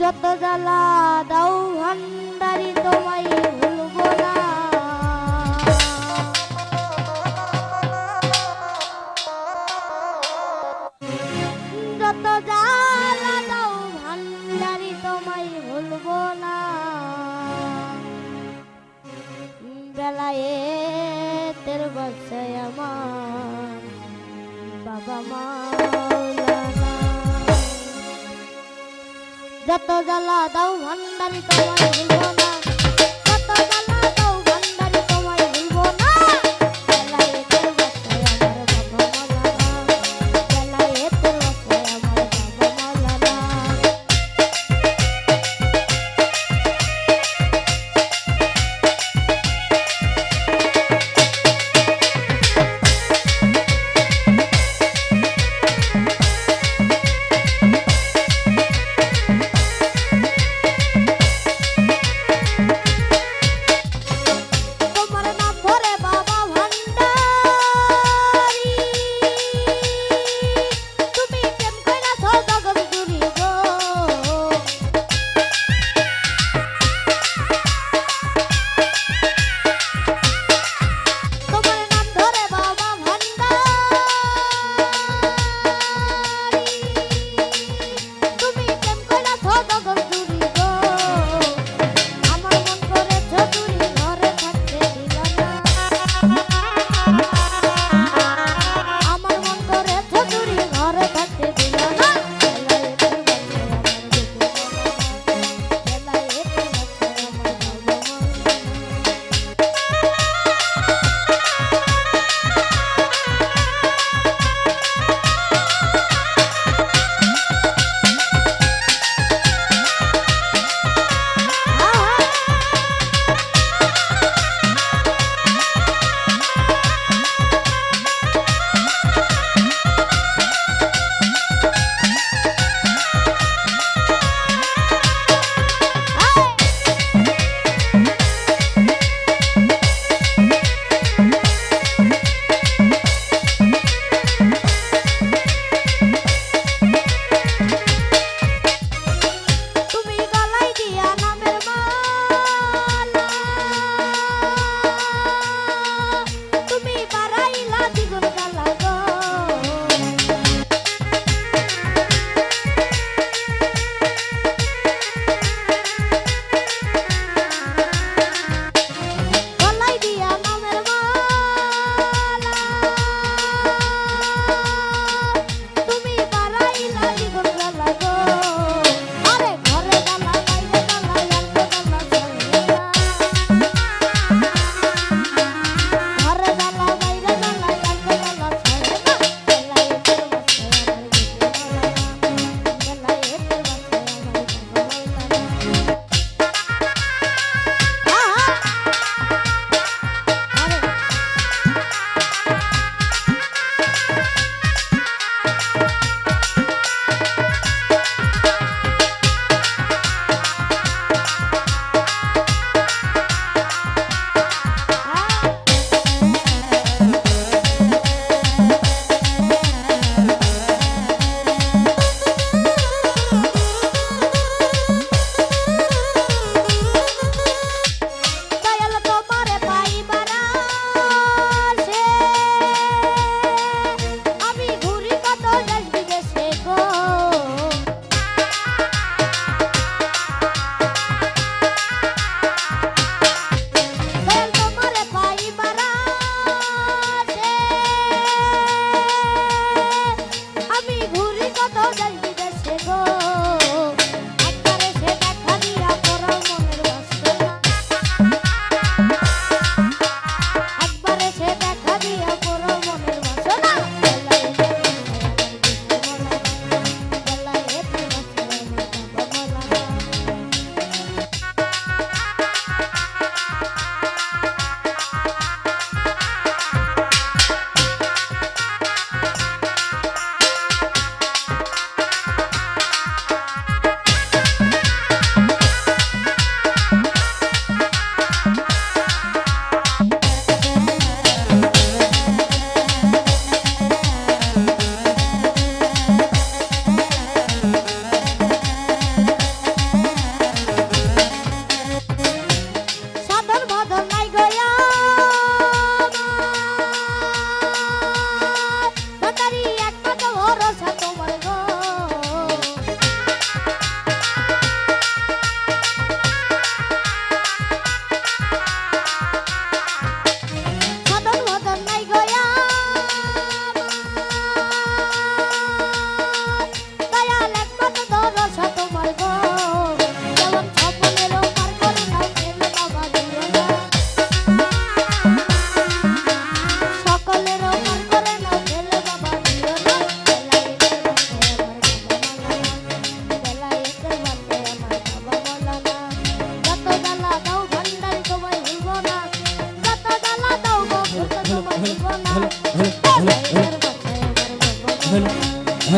যত জ্বালা দাও ভান্ডারি তোমায় ভুলবো না। যত জ্বালা দাও ভান্ডারি তোমায় ভুলবো না। বেলায় তের বাসায় আমার বাবা মাওলানা যত জ্বালা দাও ভান্ডারি তোমার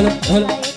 hello, hello.